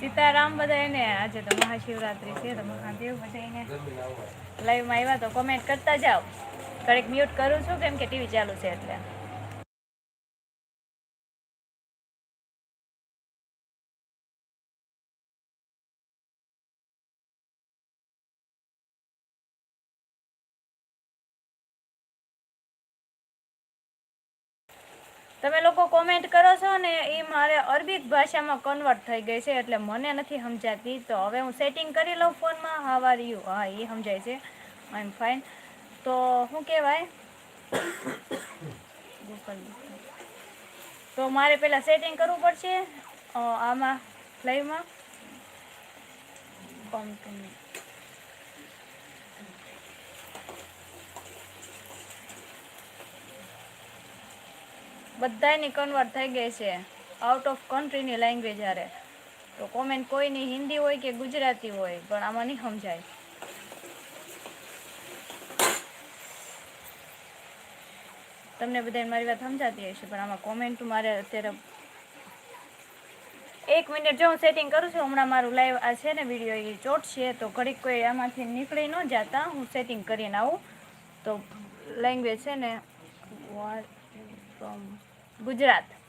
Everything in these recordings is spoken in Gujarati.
સીતારામ બધાને આજે તો મહાશિવરાત્રી છે, તો મહાદેવ બધાને લાઈવમાં આવ્યા તો કોમેન્ટ કરતા જાઓ. ઘડીક મ્યુટ કરું છું, કેમ કે ટીવી ચાલુ છે એટલે. તમે લોકો કોમેન્ટ કરો છો ને, એ મારે અરબીક ભાષામાં કન્વર્ટ થઈ ગઈ છે, એટલે મને નથી સમજાતી. તો હવે હું સેટિંગ કરી લઉં ફોનમાં. હાવ આર યુ હા, એ સમજાય છે. આઈ એમ ફાઇન તો શું કહેવાય? તો મારે પહેલાં સેટિંગ કરવું પડશે આમાં લાઈવમાં કંપની બધાની કન્વર્ટ થઈ ગઈ છે. આઉટ ઓફ કન્ટ્રીની લેંગ્વેજ હારે. તો કોમેન્ટ કોઈની હિન્દી હોય કે ગુજરાતી હોય, પણ આમાં નહીં સમજાય. તમને બધાને મારી વાત સમજાતી હશે, પણ આમાં કોમેન્ટ મારે અત્યારે એક મિનિટ જો હું સેટિંગ કરું છું, હમણાં મારું લાઈવ આ છે ને વીડિયો એ ચોટશે તો ઘડીક કોઈ આમાંથી નીકળી ન જતા, હું સેટિંગ કરીને આવું. તો લેંગ્વેજ છે ને ફ્રોમ ગુજરાત.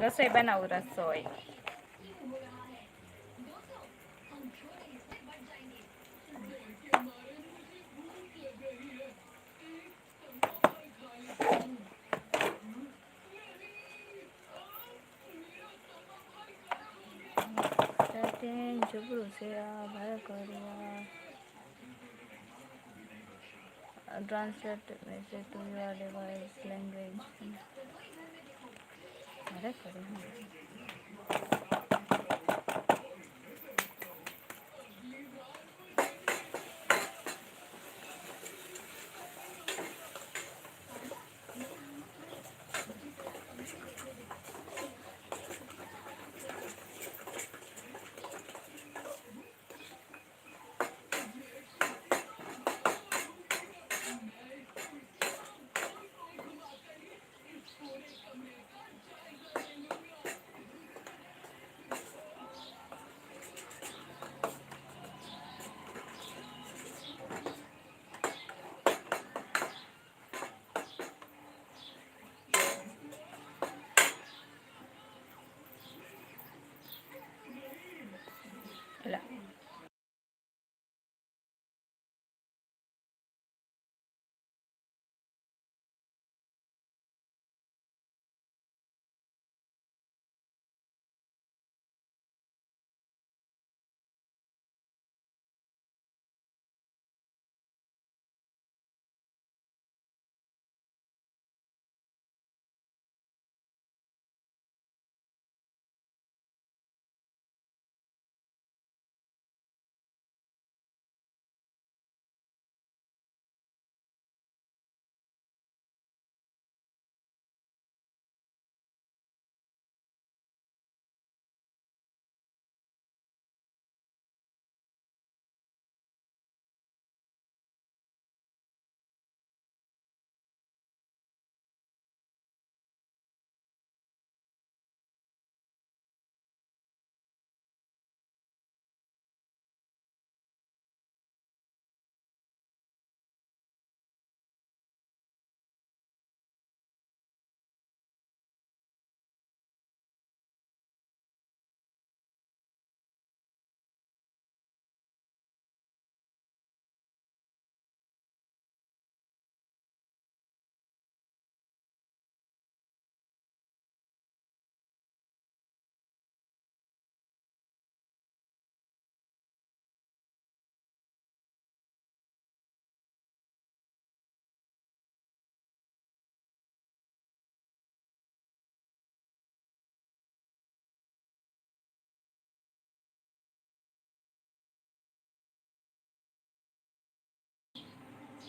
રસોઈ બનાવું રસોઈ જબરું છે આ ભાઈ કર્યા translate message to your device language અરે કરી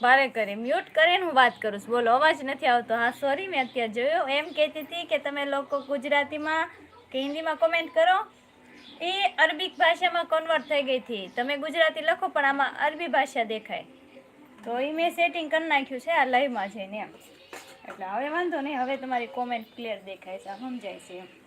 ભારે કરી. મ્યુટ કરીને હું વાત કરું છું. બોલો, અવાજ નથી આવતો. હા સોરી મેં અત્યારે જોયો. એમ કહેતી હતી કે તમે લોકો ગુજરાતીમાં કે હિન્દીમાં કોમેન્ટ કરો. એ અરબીક ભાષામાં કન્વર્ટ થઈ ગઈ હતી. તમે ગુજરાતી લખો, પણ આમાં અરબી ભાષા દેખાય. તો એ મેં સેટિંગ કરી નાખ્યું છે આ લાઈવમાં જઈને. એમ એટલે હવે વાંધો નહીં. હવે તમારી કોમેન્ટ ક્લિયર દેખાય છે. સમજાય છે એમ.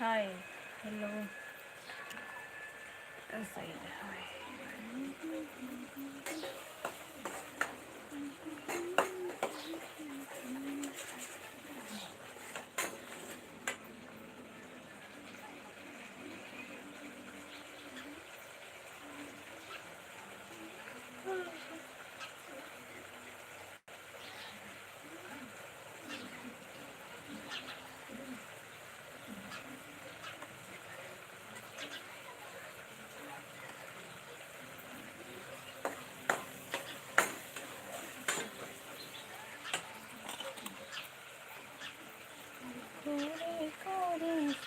હાય હેલો સાઈડ હાય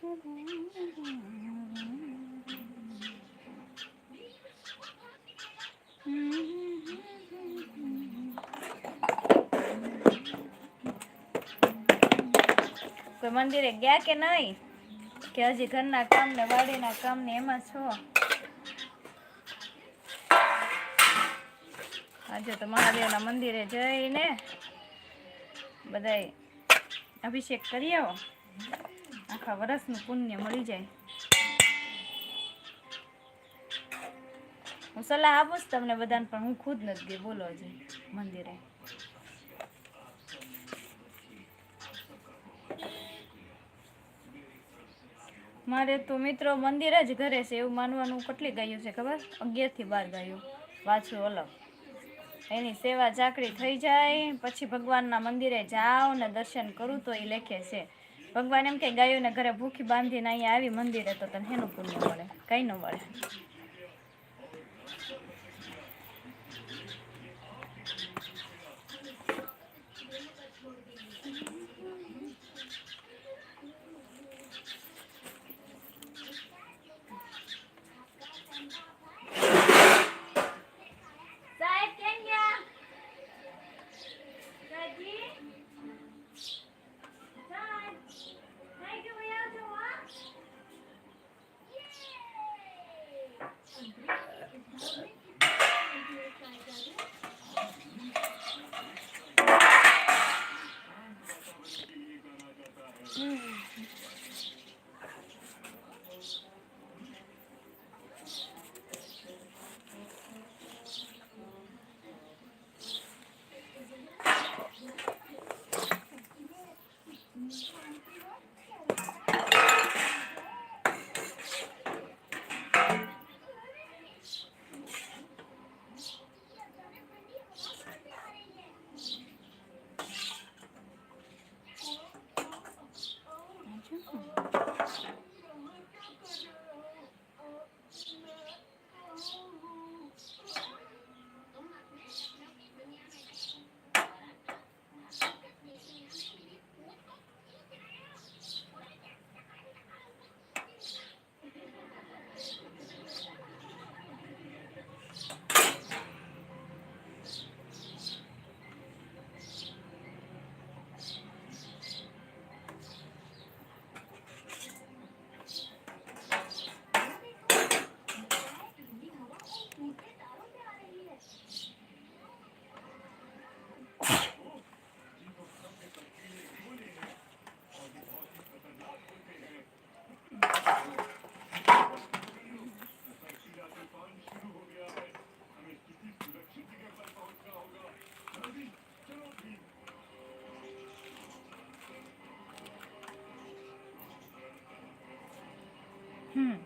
કોઈ મંદિરે ગયા કે નહીં? કે હજી ઘરના કામ ને વાડીના કામ ને એમાં છો? આજે તો મહાદેવના મંદિરે જઈને બધાય અભિષેક કરી આવો. આખા વરસનું પુણ્ય મળી જાય. હું સલાહ આપું છું તમને બધાને, પણ હું ખુદ નથી ગઈ. બોલો હજી, મંદિરે. મારે તો મિત્રો મંદિર જ ઘરે છે, એવું માનવાનું કેટલી ગાયું છે ખબર? અગિયારથી બાર ગાયું. પાછું અલગ. એની સેવા ચાકરી થઈ જાય, પછી ભગવાનના મંદિરે જાઓ ને દર્શન કરું તો એ લેખે છે. ભગવાન એમ કે ગાયોને ઘરે ભૂખી બાંધીને અહીંયા આવી મંદિરે તો તને હેનું પુણ્ય મળે? કંઈ ન મળે? હમ.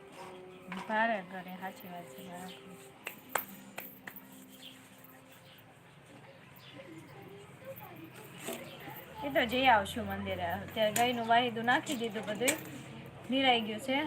ભારે ઘરે સાચી વાત છે એ તો જઈ આવશું મંદિરે. અત્યારે ગાયનું વાહિદું નાખી દીધું બધું. નિરાઈ ગયું છે.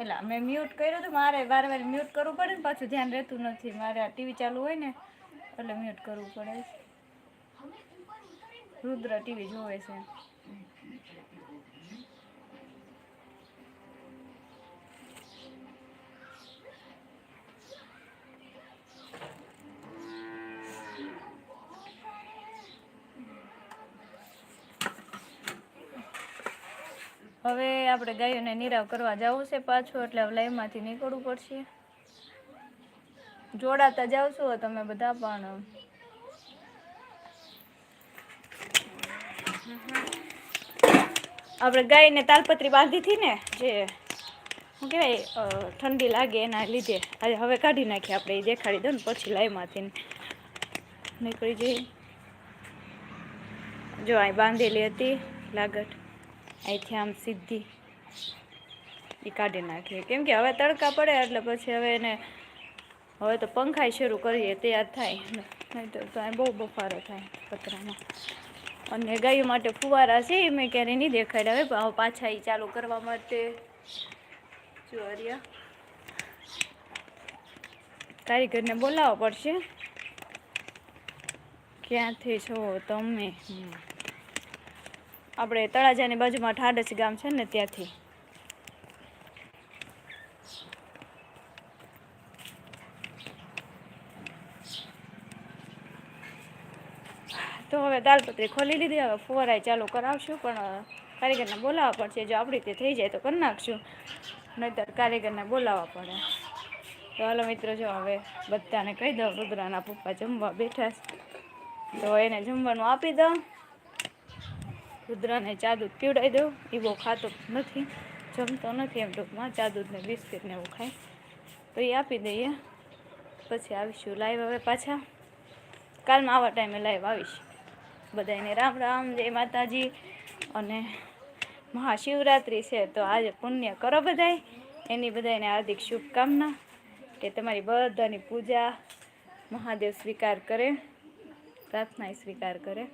એટલે મેં મ્યુટ કર્યું હતું. મારે વારે વારે મ્યુટ કરવું પડે ને પાછું ધ્યાન રહેતું નથી. મારે આ ટીવી ચાલુ હોય ને, એટલે મ્યુટ કરવું પડે. રુદ્ર ટીવી જોવે છે. હવે આપણે ગાયોને નિરાવ કરવા જવું છે પાછું, એટલે લાઈવમાંથી નીકળવું પડશે. જોડાતા જાવ છો તમે બધા પણ. આપણે ગાયને તાલપત્રી બાંધી હતી ને, જે, શું કહેવાય ઠંડી લાગે એના લીધે. આજે હવે કાઢી નાખીએ આપણે, એ દેખાડી દઉં ને પછી લાઈવમાંથી નીકળી જઈએ. જો, અહીં બાંધેલી હતી લાગટ. અહીંથી આમ સીધી એ કાઢી નાખીએ કેમ કે હવે તડકા પડે એટલે પછી હવે એને હવે તો પંખાય શરૂ કરીએ, તૈયાર થાય. નહીં તો બહુ બફારો થાય પતરામાં. અને ગાયો માટે ફુવારા છે એ મેં ક્યારેય નહીં દેખાડ્યા. હવે પાછા એ ચાલુ કરવા માટે. જો અરિયા કારીગરને બોલાવવો પડશે? ક્યાંથી છો તમે? હમ. આપણે તળાજાની બાજુમાં ઠાડસ ગામ છે ને ત્યાંથી. તો હવે દાલપત્રી ખોલી લીધી, હવે ફુવારાય ચાલુ કરાવશું, પણ કારીગરને બોલાવવા પડશે. જો આપણી રીતે થઈ જાય તો કરી નાખશું. નહીતર કારીગરને બોલાવવા પડે. તો હાલો મિત્રો, જો હવે બધાને કહી દઉં, રુદ્રાના પપ્પા જમવા બેઠા છે. તો એને જમવાનું આપી દઉં. રુદ્રને ચા પીવડાવી દઉં. એ બહુ ખાતો નથી, જમતો નથી એમ ટૂંકમાં. ચા બિસ્કિટને એવું ખાય. તો એ આપી દઈએ. પછી આવીશું લાઈવ હવે પાછા. કાલમાં આવા ટાઈમે લાઈવ આવીશ. બધાને રામ રામ, જય માતાજી. અને મહાશિવરાત્રિ છે તો આજે પુણ્ય કરો બધાય. એની બધાને હાર્દિક શુભકામના કે તમારી બધાની પૂજા મહાદેવ સ્વીકાર કરે પ્રાર્થના સ્વીકાર કરે.